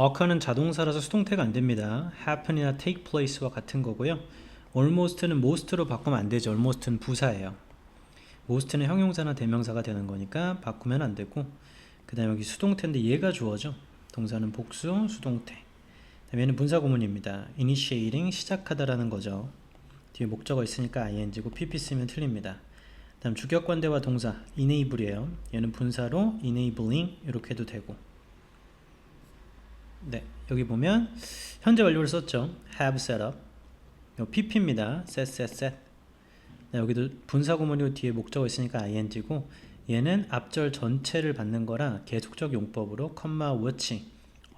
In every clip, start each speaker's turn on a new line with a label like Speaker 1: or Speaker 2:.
Speaker 1: occur는 자동사라서 수동태가 안 됩니다. happen이나 take place와 같은 거고요. almost는 most로 바꾸면 안 되죠. almost는 부사예요. most는 형용사나 대명사가 되는 거니까 바꾸면 안 되고 그 다음에 여기 수동태인데 얘가 주어죠. 동사는 복수, 수동태. 그 다음에 얘는 분사 구문입니다. initiating 시작하다라는 거죠. 뒤에 목적어 있으니까 ing고 pp 쓰면 틀립니다. 다음 주격관대와 동사 enable이에요. 얘는 분사로 enabling 이렇게 해도 되고. 네, 여기 보면 현재 완료를 썼죠. have set up. 요 pp입니다. set set set. 네, 여기도 분사 구문이고 뒤에 목적어 있으니까 ing고 얘는 앞절 전체를 받는 거라 계속적 용법으로 comma which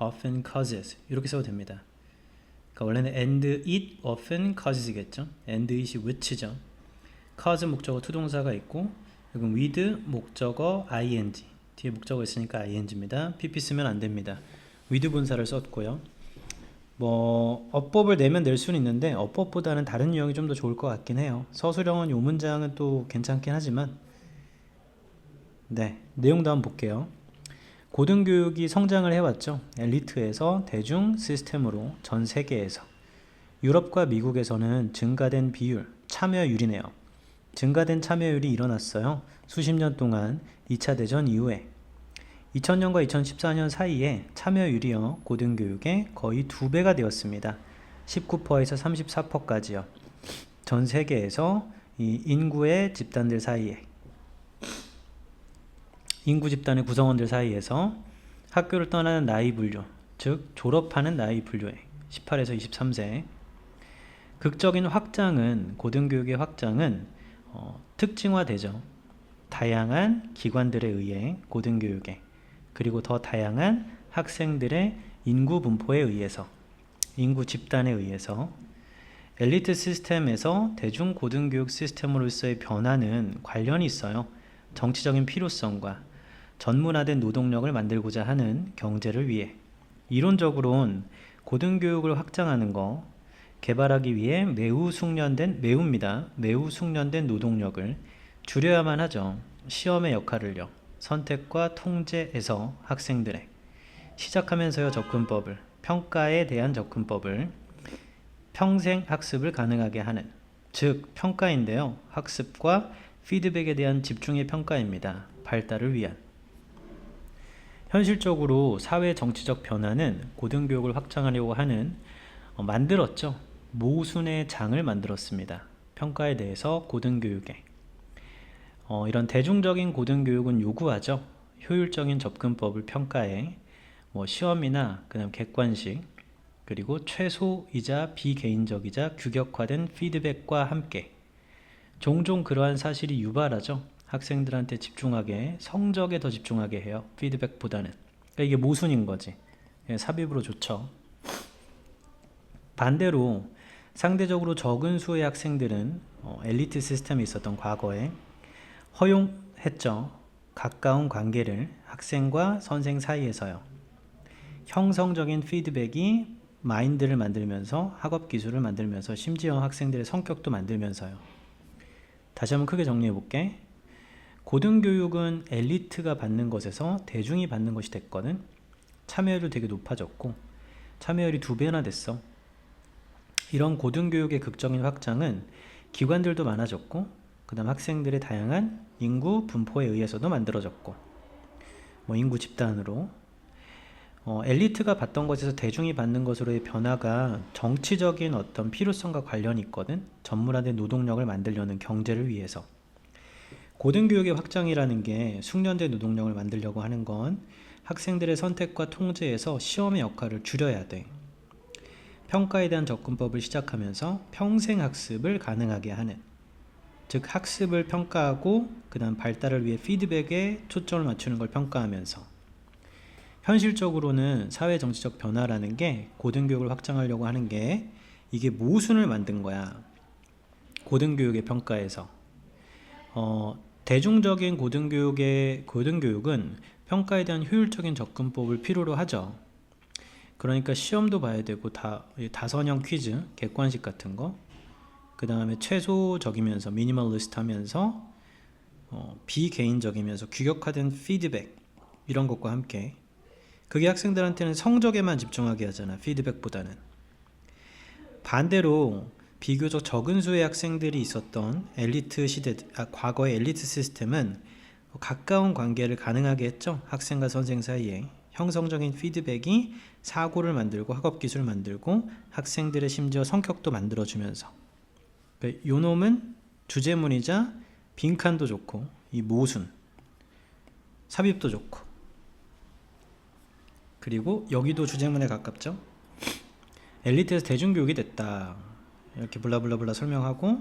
Speaker 1: often causes 이렇게 써도 됩니다. 그러니까 원래는 and it often causes겠죠. and it이 which죠. cause 목적어 투동사가 있고 여기 with 목적어 ing 뒤에 목적어 있으니까 ing입니다. pp 쓰면 안 됩니다. With 분사를 썼고요. 뭐 어법을 내면 낼 수는 있는데 어법보다는 다른 유형이 좀 더 좋을 것 같긴 해요. 서술형은 요 문장은 또 괜찮긴 하지만 네 내용도 한번 볼게요. 고등교육이 성장을 해왔죠. 엘리트에서 대중 시스템으로 전 세계에서 유럽과 미국에서는 증가된 비율, 참여율이네요. 증가된 참여율이 일어났어요. 수십 년 동안 2차 대전 이후에 2000년과 2014년 사이에 참여율이요 고등교육의 거의 두 배가 되었습니다. 19%에서 34%까지요. 전 세계에서 이 인구의 집단들 사이에 인구 집단의 구성원들 사이에서 학교를 떠나는 나이 분류, 즉 졸업하는 나이 분류에 18에서 23세 극적인 확장은 고등교육의 확장은 어, 특징화되죠. 다양한 기관들에 의해 고등교육에 그리고 더 다양한 학생들의 인구 분포에 의해서 인구 집단에 의해서 엘리트 시스템에서 대중 고등교육 시스템으로서의 변화는 관련이 있어요. 정치적인 필요성과 전문화된 노동력을 만들고자 하는 경제를 위해 이론적으로는 고등교육을 확장하는 거 개발하기 위해 매우 숙련된 매우입니다. 매우 숙련된 노동력을 줄여야만 하죠. 시험의 역할을요. 선택과 통제에서 학생들의 시작하면서요 접근법을 평가에 대한 접근법을 평생 학습을 가능하게 하는 즉 평가인데요. 학습과 피드백에 대한 집중의 평가입니다. 발달을 위한 현실적으로 사회 정치적 변화는 고등교육을 확장하려고 하는 어, 만들었죠. 모순의 장을 만들었습니다. 평가에 대해서 고등교육에 어, 이런 대중적인 고등교육은 요구하죠. 효율적인 접근법을 평가해 뭐 시험이나 그다음 객관식 그리고 최소이자 비개인적이자 규격화된 피드백과 함께 종종 그러한 사실이 유발하죠. 학생들한테 집중하게 성적에 더 집중하게 해요. 피드백보다는 그러니까 이게 모순인 거지. 예, 삽입으로 좋죠. 반대로 상대적으로 적은 수의 학생들은 어, 엘리트 시스템에 있었던 과거에 허용했죠. 가까운 관계를 학생과 선생 사이에서요. 형성적인 피드백이 마인드를 만들면서 학업 기술을 만들면서 심지어 학생들의 성격도 만들면서요. 다시 한번 크게 정리해 볼게. 고등교육은 엘리트가 받는 것에서 대중이 받는 것이 됐거든. 참여율이 되게 높아졌고 참여율이 두 배나 됐어. 이런 고등교육의 극적인 확장은 기관들도 많아졌고 그 다음 학생들의 다양한 인구 분포에 의해서도 만들어졌고 뭐 인구 집단으로. 어, 엘리트가 받던 것에서 대중이 받는 것으로의 변화가 정치적인 어떤 필요성과 관련이 있거든. 전문화된 노동력을 만들려는 경제를 위해서. 고등교육의 확장이라는 게 숙련된 노동력을 만들려고 하는 건 학생들의 선택과 통제에서 시험의 역할을 줄여야 돼. 평가에 대한 접근법을 시작하면서 평생 학습을 가능하게 하는 즉 학습을 평가하고 그다음 발달을 위해 피드백에 초점을 맞추는 걸 평가하면서 현실적으로는 사회 정치적 변화라는 게 고등교육을 확장하려고 하는 게 이게 모순을 만든 거야. 고등교육의 평가에서 어, 대중적인 고등교육의 고등교육은 평가에 대한 효율적인 접근법을 필요로 하죠. 그러니까 시험도 봐야 되고 다 다선형 퀴즈, 객관식 같은 거, 그 다음에 최소적이면서 미니멀리스트하면서 어, 비개인적이면서 규격화된 피드백 이런 것과 함께 그게 학생들한테는 성적에만 집중하게 하잖아. 피드백보다는. 반대로 비교적 적은 수의 학생들이 있었던 엘리트 시대, 아, 과거의 엘리트 시스템은 가까운 관계를 가능하게 했죠. 학생과 선생 사이에 형성적인 피드백이 사고를 만들고 학업 기술을 만들고 학생들의 심지어 성격도 만들어주면서 그 요놈은 주제문이자 빈칸도 좋고 이 모순 삽입도 좋고 그리고 여기도 주제문에 가깝죠. 엘리트에서 대중교육이 됐다. 이렇게 블라블라블라 설명하고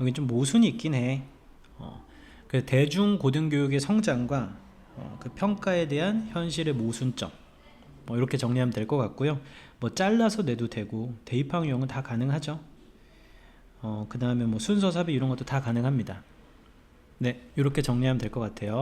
Speaker 1: 여기 좀 모순이 있긴 해. 어, 그 대중 고등교육의 성장과 어, 그 평가에 대한 현실의 모순점. 뭐 이렇게 정리하면 될 것 같고요. 뭐 잘라서 내도 되고 대입학용은 다 가능하죠. 어, 그 다음에 뭐 순서 삽입 이런 것도 다 가능합니다. 네, 이렇게 정리하면 될 것 같아요.